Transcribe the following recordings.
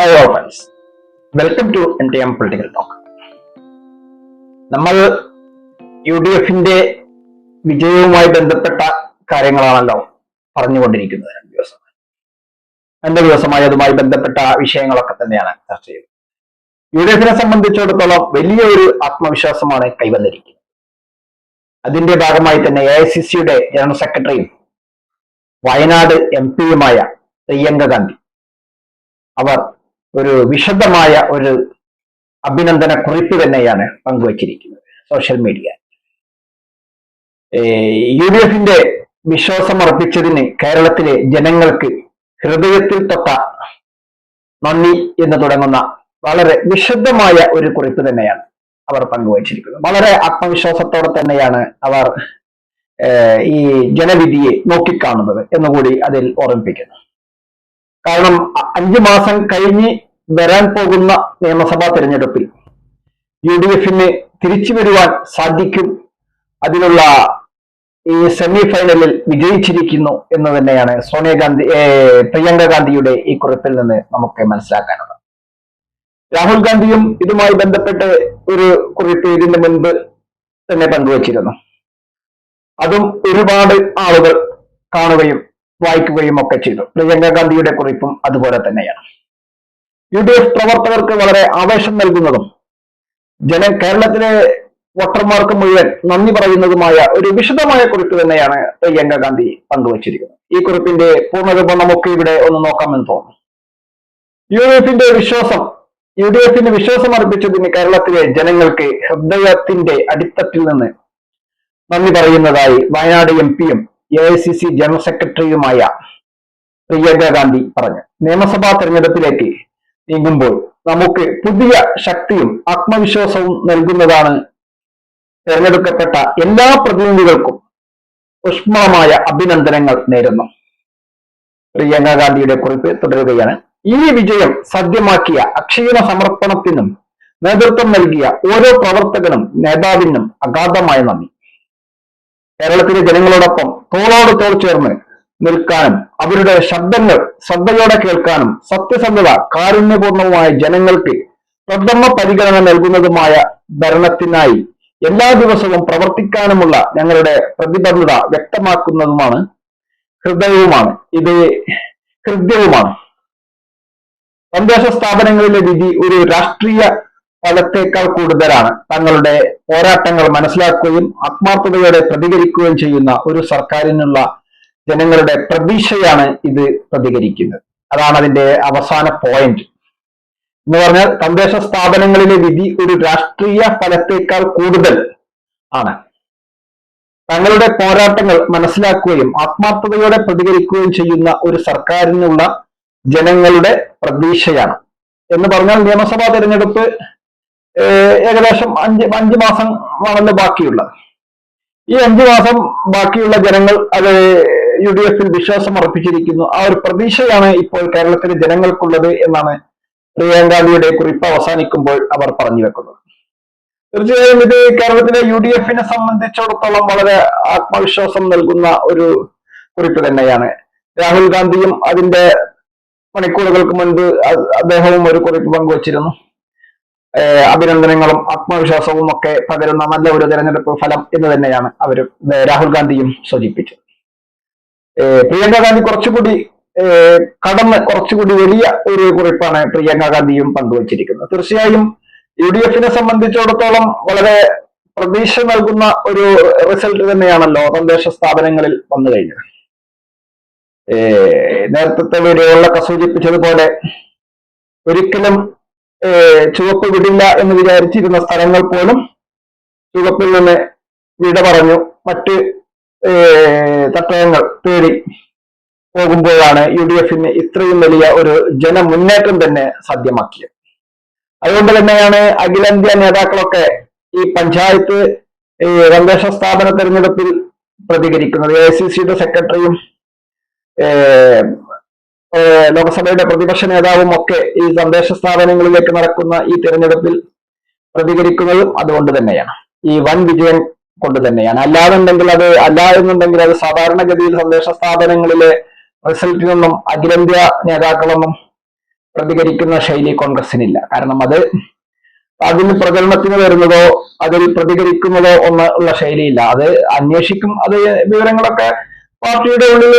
All friends welcome to N T M political talk നമ്മൾ U D എഫിന്റെ വിജയവുമായി ബന്ധപ്പെട്ട കാര്യങ്ങളാണല്ലോ പറഞ്ഞുകൊണ്ടിരിക്കുന്നത് രണ്ട് ദിവസമായി. രണ്ട് ദിവസമായി അതുമായി ബന്ധപ്പെട്ട വിഷയങ്ങളൊക്കെ തന്നെയാണ് ചർച്ച ചെയ്തത് യു ഡി എഫിനെ സംബന്ധിച്ചിടത്തോളം വലിയൊരു ആത്മവിശ്വാസമാണ് കൈവന്നിരിക്കുന്നത്. അതിന്റെ ഭാഗമായി തന്നെ എ ഐ സി സിയുടെ ജനറൽ സെക്രട്ടറിയും വയനാട് എം പിയുമായ പ്രിയങ്ക ഗാന്ധി. അവർ ഒരു വിശദമായ ഒരു അഭിനന്ദന കുറിപ്പ് തന്നെയാണ് പങ്കുവച്ചിരിക്കുന്നത് സോഷ്യൽ മീഡിയ യു ഡി എഫിന്റെ വിശ്വാസമർപ്പിച്ചതിന് കേരളത്തിലെ ജനങ്ങൾക്ക് ഹൃദയത്തിൽ തൊട്ട നന്ദി എന്ന് തുടങ്ങുന്ന വളരെ വിശദമായ ഒരു കുറിപ്പ് തന്നെയാണ് അവർ പങ്കുവച്ചിരിക്കുന്നത്. വളരെ ആത്മവിശ്വാസത്തോടെ തന്നെയാണ് അവർ ഈ ജനവിധിയെ നോക്കിക്കാണുന്നത് എന്നുകൂടി അതിൽ ഓർമ്മിപ്പിക്കുന്നു. കാരണം അഞ്ചു മാസം കഴിഞ്ഞ് വരാൻ പോകുന്ന നിയമസഭാ തെരഞ്ഞെടുപ്പിൽ യു ഡി എഫിന് തിരിച്ചു വരുവാൻ സാധിക്കും. അതിനുള്ള ഈ സെമി ഫൈനലിൽ വിജയിച്ചിരിക്കുന്നു എന്ന് തന്നെയാണ് സോണിയാഗാന്ധി പ്രിയങ്ക ഗാന്ധിയുടെ ഈ കുറിപ്പിൽ നിന്ന് നമുക്ക് മനസ്സിലാക്കാനുള്ളത്. രാഹുൽ ഗാന്ധിയും ഇതുമായി ബന്ധപ്പെട്ട് ഒരു കുറിപ്പ് ഇതിന് മുൻപ് തന്നെ പങ്കുവച്ചിരുന്നു. അതും ഒരുപാട് ആളുകൾ കാണുകയും വായിക്കുകയും ഒക്കെ ചെയ്തു. പ്രിയങ്ക ഗാന്ധിയുടെ കുറിപ്പും അതുപോലെ തന്നെയാണ്. യു ഡി എഫ് പ്രവർത്തകർക്ക് വളരെ ആവേശം നൽകുന്നതും ജന കേരളത്തിലെ വോട്ടർമാർക്ക് മുഴുവൻ നന്ദി പറയുന്നതുമായ ഒരു വിശദമായ കുറിപ്പ് തന്നെയാണ് പ്രിയങ്ക ഗാന്ധി പങ്കുവച്ചിരിക്കുന്നത്. ഈ കുറിപ്പിന്റെ പൂർണരൂപം നമുക്ക് ഇവിടെ ഒന്ന് നോക്കാമെന്ന് തോന്നുന്നു. യു ഡി എഫിന്റെ വിശ്വാസം യു ഡി എഫിന് വിശ്വാസം അർപ്പിച്ചതിന് കേരളത്തിലെ ജനങ്ങൾക്ക് ഹൃദയത്തിന്റെ അടിത്തട്ടിൽ നിന്ന് നന്ദി പറയുന്നതായി വയനാട് എം പിയും A I C C general സെക്രട്ടറിയുമായ പ്രിയങ്ക ഗാന്ധി പറഞ്ഞു. നിയമസഭാ തെരഞ്ഞെടുപ്പിലേക്ക് നീങ്ങുമ്പോൾ നമുക്ക് പുതിയ ശക്തിയും ആത്മവിശ്വാസവും നൽകുന്നതാണ് തെരഞ്ഞെടുക്കപ്പെട്ട എല്ലാ പ്രതിനിധികൾക്കും ഊഷ്മളമായ അഭിനന്ദനങ്ങൾ നേരുന്നു. പ്രിയങ്ക ഗാന്ധിയുടെ കുറിപ്പ് തുടരുകയാണ്. ഈ വിജയം സാധ്യമാക്കിയ അക്ഷീണ സമർപ്പണത്തിനും നേതൃത്വം നൽകിയ ഓരോ പ്രവർത്തകനും നേതാവിനും അഗാധമായ നന്ദി. കേരളത്തിലെ ജനങ്ങളോടൊപ്പം തോളോട് തോൾ ചേർന്ന് നിൽക്കാനും അവരുടെ ശബ്ദങ്ങൾ ശ്രദ്ധയോടെ കേൾക്കാനും സത്യസന്ധത കാരുണ്യപൂർണവുമായ ജനങ്ങൾക്ക് പ്രഥമ പരിഗണന നൽകുന്നതുമായ ഭരണത്തിനായി എല്ലാ ദിവസവും പ്രവർത്തിക്കാനുമുള്ള ഞങ്ങളുടെ പ്രതിബദ്ധത വ്യക്തമാക്കുന്നതുമാണ്. ഹൃദയവുമാണ്. ഇത് ഹൃദയവുമാണ്. തദ്ദേശ സ്ഥാപനങ്ങളിലെ വിധി ഒരു രാഷ്ട്രീയ ഫലത്തേക്കാൾ കൂടുതലാണ്. തങ്ങളുടെ പോരാട്ടങ്ങൾ മനസ്സിലാക്കുകയും ആത്മാർത്ഥതയോടെ പ്രതികരിക്കുകയും ചെയ്യുന്ന ഒരു സർക്കാരിനുള്ള ജനങ്ങളുടെ പ്രതീക്ഷയാണ് ഇത് പ്രതികരിക്കുന്നത്. അതാണ് അതിന്റെ അവസാന പോയിന്റ് എന്ന് പറഞ്ഞാൽ തദ്ദേശ സ്ഥാപനങ്ങളിലെ വിധി ഒരു രാഷ്ട്രീയ ഫലത്തേക്കാൾ കൂടുതൽ ആണ്. തങ്ങളുടെ പോരാട്ടങ്ങൾ മനസ്സിലാക്കുകയും ആത്മാർത്ഥതയോടെ പ്രതികരിക്കുകയും ചെയ്യുന്ന ഒരു സർക്കാരിനുള്ള ജനങ്ങളുടെ പ്രതീക്ഷയാണ്. എന്ന് പറഞ്ഞാൽ നിയമസഭാ തെരഞ്ഞെടുപ്പ് ഏകദേശം അഞ്ച് അഞ്ച് മാസം ആണല്ലോ ബാക്കിയുള്ളത്. ഈ അഞ്ചു മാസം ബാക്കിയുള്ള ജനങ്ങൾ അത് യു ഡി എഫിൽ വിശ്വാസം അർപ്പിച്ചിരിക്കുന്നു. ആ ഒരു പ്രതീക്ഷയാണ് ഇപ്പോൾ കേരളത്തിലെ ജനങ്ങൾക്കുള്ളത് എന്നാണ് പ്രിയങ്കാന്ധിയുടെ കുറിപ്പ് അവസാനിക്കുമ്പോൾ അവർ പറഞ്ഞു വെക്കുന്നത്. തീർച്ചയായും ഇത് കേരളത്തിലെ യു ഡി എഫിനെ സംബന്ധിച്ചിടത്തോളം വളരെ ആത്മവിശ്വാസം നൽകുന്ന ഒരു കുറിപ്പ് തന്നെയാണ്. രാഹുൽ ഗാന്ധിയും അതിന്റെ മണിക്കൂറുകൾക്ക് മുൻപ് അദ്ദേഹവും ഒരു കുറിപ്പ് പങ്കുവച്ചിരുന്നു. അഭിനന്ദനങ്ങളും ആത്മവിശ്വാസവും ഒക്കെ പകരുന്ന നല്ല ഒരു തെരഞ്ഞെടുപ്പ് ഫലം എന്ന് തന്നെയാണ് അവർ രാഹുൽ ഗാന്ധിയും സൂചിപ്പിച്ചത്. പ്രിയങ്ക ഗാന്ധി കുറച്ചുകൂടി കടന്ന് കുറച്ചുകൂടി വലിയ ഒരു കുറിപ്പാണ് പ്രിയങ്ക ഗാന്ധിയും പങ്കുവച്ചിരിക്കുന്നത്. തീർച്ചയായും യു ഡി എഫിനെ സംബന്ധിച്ചിടത്തോളം വളരെ പ്രതീക്ഷ നൽകുന്ന ഒരു റിസൾട്ട് തന്നെയാണല്ലോ തദ്ദേശ സ്ഥാപനങ്ങളിൽ വന്നു കഴിഞ്ഞത്. നേരത്തെ വീഡിയോകളിലൊക്കെ സൂചിപ്പിച്ചതുപോലെ ഒരിക്കലും ചുവപ്പ് വിടില്ല എന്ന് വിചാരിച്ചിരുന്ന സ്ഥലങ്ങൾ പോലും ചുവപ്പിൽ നിന്ന് വിട പറഞ്ഞു. മറ്റ് തട്ടയങ്ങൾ തേടി പോകുമ്പോഴാണ് യു ഡി എഫിന് ഇത്രയും വലിയ ഒരു ജനമുന്നേറ്റം തന്നെ സാധ്യമാക്കിയത്. അതുകൊണ്ട് തന്നെയാണ് അഖിലേന്ത്യാ നേതാക്കളൊക്കെ ഈ പഞ്ചായത്ത് തദ്ദേശ സ്ഥാപന തെരഞ്ഞെടുപ്പിൽ പ്രതികരിക്കുന്നത്. എ സി സിയുടെ സെക്രട്ടറിയും ലോക്സഭയുടെ പ്രതിപക്ഷ നേതാവും ഒക്കെ ഈ സന്ദേശ സ്ഥാപനങ്ങളിലേക്ക് നടക്കുന്ന ഈ തിരഞ്ഞെടുപ്പിൽ പ്രതികരിക്കുന്നതും അതുകൊണ്ട് തന്നെയാണ്. ഈ വൻ വിജയം കൊണ്ട് തന്നെയാണ്. അല്ലാന്നുണ്ടെങ്കിൽ അത് അല്ല എന്നുണ്ടെങ്കിൽ അത് സാധാരണഗതിയിൽ സന്ദേശ സ്ഥാപനങ്ങളിലെ റിസൾട്ടിനൊന്നും അഖിലേന്ത്യാ നേതാക്കളൊന്നും പ്രതികരിക്കുന്ന ശൈലി കോൺഗ്രസിനില്ല കാരണം അത് അതിൽ പ്രചരണത്തിന് വരുന്നതോ അതിൽ പ്രതികരിക്കുന്നതോ ഒന്ന് ഉള്ള ശൈലിയില്ല. അത് അന്വേഷിക്കും. അത് വിവരങ്ങളൊക്കെ പാർട്ടിയുടെ ഉള്ളിൽ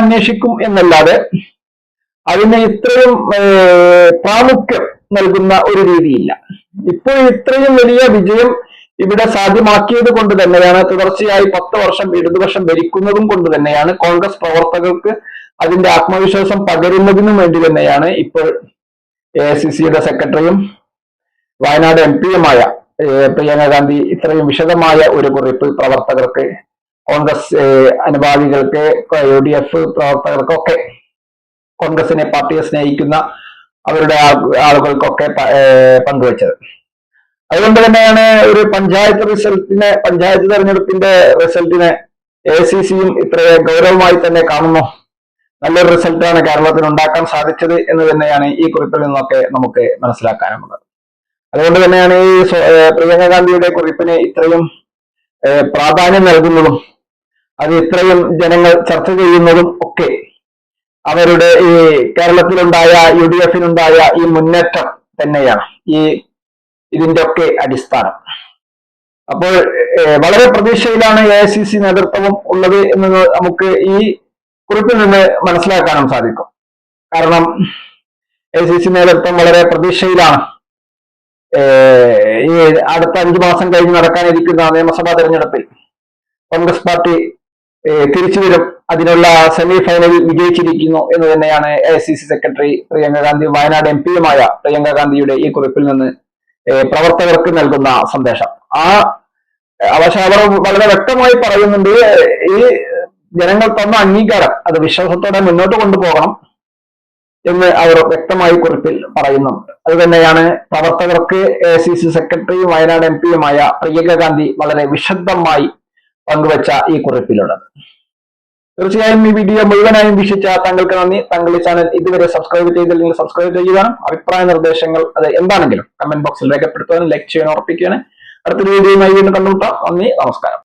അന്വേഷിക്കും എന്നല്ലാതെ അതിന് ഇത്രയും പ്രാമുഖ്യം നൽകുന്ന ഒരു രീതിയില്ല. ഇപ്പോൾ ഇത്രയും വലിയ വിജയം ഇവിടെ സാധ്യമാക്കിയത് കൊണ്ട് തന്നെയാണ് തുടർച്ചയായി പത്ത് വർഷം ഇടതുപക്ഷം ഭരിക്കുന്നതും കൊണ്ട് തന്നെയാണ് കോൺഗ്രസ് പ്രവർത്തകർക്ക് അതിന്റെ ആത്മവിശ്വാസം പകരുന്നതിനും വേണ്ടി തന്നെയാണ് ഇപ്പോൾ എ സി സിയുടെ സെക്രട്ടറിയും വയനാട് എം പിയുമായ പ്രിയങ്ക ഗാന്ധി ഇത്രയും വിശദമായ ഒരു കുറിപ്പ് പ്രവർത്തകർക്ക് കോൺഗ്രസ് അനുഭാവികൾക്ക് യു ഡി എഫ് പ്രവർത്തകർക്കൊക്കെ കോൺഗ്രസിനെ പാർട്ടിയെ സ്നേഹിക്കുന്ന അവരുടെ ആളുകൾക്കൊക്കെ പങ്കുവച്ചത്. അതുകൊണ്ട് തന്നെയാണ് ഒരു പഞ്ചായത്ത് റിസൾട്ടിനെ പഞ്ചായത്ത് തെരഞ്ഞെടുപ്പിന്റെ റിസൾട്ടിനെ എ സി സിയും ഇത്ര ഗൗരവമായി തന്നെ കാണുന്നു. നല്ലൊരു റിസൾട്ടാണ് കേരളത്തിന് ഉണ്ടാക്കാൻ സാധിച്ചത് എന്ന് തന്നെയാണ് ഈ കുറിപ്പിൽ നിന്നൊക്കെ നമുക്ക് മനസ്സിലാക്കാനുള്ളത്. അതുകൊണ്ട് തന്നെയാണ് ഈ പ്രിയങ്ക ഗാന്ധിയുടെ കുറിപ്പിന് ഇത്രയും പ്രാധാന്യം നൽകുന്നതും അത് ഇത്രയും ജനങ്ങൾ ചർച്ച ചെയ്യുന്നതും ഒക്കെ അവരുടെ ഈ കേരളത്തിലുണ്ടായ യു ഡി എഫിനുണ്ടായ ഈ മുന്നേറ്റം തന്നെയാണ് ഈ ഇതിന്റെ ഒക്കെ അടിസ്ഥാനം. അപ്പോൾ വളരെ പ്രതീക്ഷയിലാണ് എ ഐ സി സി നേതൃത്വം ഉള്ളത് എന്നത് നമുക്ക് ഈ കുറിപ്പിൽ നിന്ന് മനസ്സിലാക്കാനും സാധിക്കും. കാരണം എ സി സി നേതൃത്വം വളരെ പ്രതീക്ഷയിലാണ്. ഈ അടുത്ത അഞ്ചു മാസം കഴിഞ്ഞ് നടക്കാനിരിക്കുന്ന നിയമസഭാ തെരഞ്ഞെടുപ്പിൽ കോൺഗ്രസ് പാർട്ടി തിരിച്ചു വരും അതിനുള്ള സെമി ഫൈനലിൽ വിജയിച്ചിരിക്കുന്നു എന്ന് തന്നെയാണ് A C C secretary Priyanka Gandhi Wayanad M പിയുമായ Priyanka ഗാന്ധിയുടെ ഈ കുറിപ്പിൽ നിന്ന് പ്രവർത്തകർക്ക് നൽകുന്ന സന്ദേശം. ആ പക്ഷെ അവർ വളരെ വ്യക്തമായി പറയുന്നുണ്ട് ഈ ജനങ്ങൾ തന്ന അംഗീകാരം അത് വിശ്വാസത്തോടെ മുന്നോട്ട് കൊണ്ടുപോകണം എന്ന് അവർ വ്യക്തമായി കുറിപ്പിൽ പറയുന്നുണ്ട്. അത് തന്നെയാണ് പ്രവർത്തകർക്ക് എ സി സി സെക്രട്ടറിയും വയനാട് എം പിയുമായ പ്രിയങ്ക ഗാന്ധി വളരെ വിശദമായി പങ്കുവച്ച ഈ കുറിപ്പിലുള്ളത്. തീർച്ചയായും ഈ വീഡിയോ മുഴുവനായും വീക്ഷിച്ച താങ്കൾക്ക് നന്ദി. താങ്കൾ ഈ ചാനൽ ഇതുവരെ സബ്സ്ക്രൈബ് ചെയ്തില്ലെങ്കിൽ സബ്സ്ക്രൈബ് ചെയ്യുവാനും അഭിപ്രായ നിർദ്ദേശങ്ങൾ അത് എന്താണെങ്കിലും കമന്റ് ബോക്സിൽ രേഖപ്പെടുത്തുവാനും ലൈക്ക് ചെയ്യാനും ഉറപ്പിക്കുകയാണ് അടുത്തൊരു വീഡിയോയുമായി വീണ്ടും കണ്ടുമുട്ടാം. നന്ദി. നമസ്കാരം.